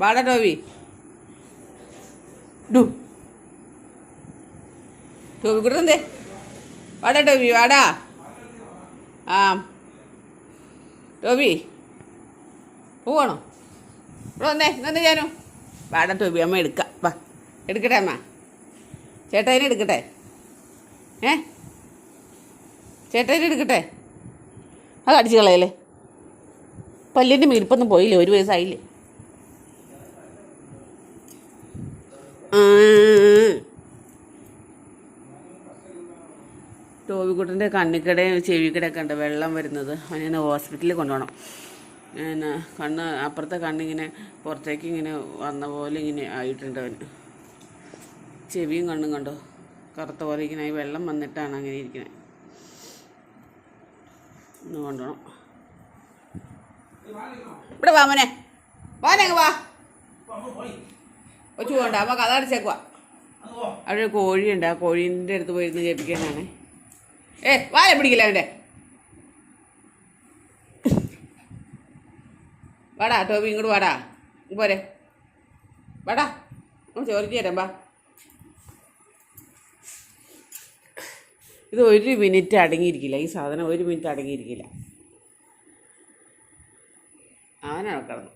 വാടാ Toby do. Toby കൊടുത്തേ വാടാ ടോബി വാടാ. ആ. ടോബി പോവാണോ? ഇവിടെ വന്നേ ഇന്നെ ഞാനോ. വാടാ ടോബി അമ്മ എടുക്കാം. വാ എടുക്കട്ടെ അമ്മ. ചേട്ടായിനെ എടുക്കട്ടെ. ഏ? ചേട്ടായിനെ എടുക്കട്ടെ. അത് അടിച്ചു കളയല്ലേ? പല്ലിന്റെ മീരിപ്പൊന്നും പോയില്ലേ? ഒരു വയസ്സായില്ലേ? ആ. ടോബിക്കുട്ടന്റെ കണ്ണിക്കടയും ചെവിക്കടയൊക്കെ ഉണ്ട് വെള്ളം വരുന്നത്. അവനെ ഹോസ്പിറ്റലിൽ കൊണ്ടുപോകണം. പിന്നെ കണ്ണ് അപ്പുറത്തെ കണ്ണിങ്ങനെ പുറത്തേക്ക് ഇങ്ങനെ വന്ന പോലെ ഇങ്ങനെ ആയിട്ടുണ്ട് അവന് ചെവിയും കണ്ണും കണ്ടോ? കറുത്ത പോലെ ഇങ്ങനെ ആയി വെള്ളം വന്നിട്ടാണ് അങ്ങനെ ഇരിക്കുന്നത്. ഒന്ന് കൊണ്ടുപോകണം. ഇവിടെ വാ മോനെ. വാനങ്ങ് വാ. കൊച്ചു പോകണ്ട അമ്മ കഥ അവിടെ ഒരു കോഴിയുണ്ട്. ആ കോഴീന്റെ അടുത്ത് പോയിരുന്ന് കേൾപ്പിക്കാനാണ്. ഏ വായ പിടിക്കില്ല അവന്റെ വാടാ ടോബി ഇങ്ങോട്ട് വാടാ. പോരെ. വാടാ നമ്മൾ ചോദിച്ചു തരാം വാ. ഇത് ഒരു മിനിറ്റ് അടങ്ങിയിരിക്കില്ല. ഈ സാധനം ഒരു മിനിറ്റ് അടങ്ങിയിരിക്കില്ല. അവനാണ് കിടന്നു.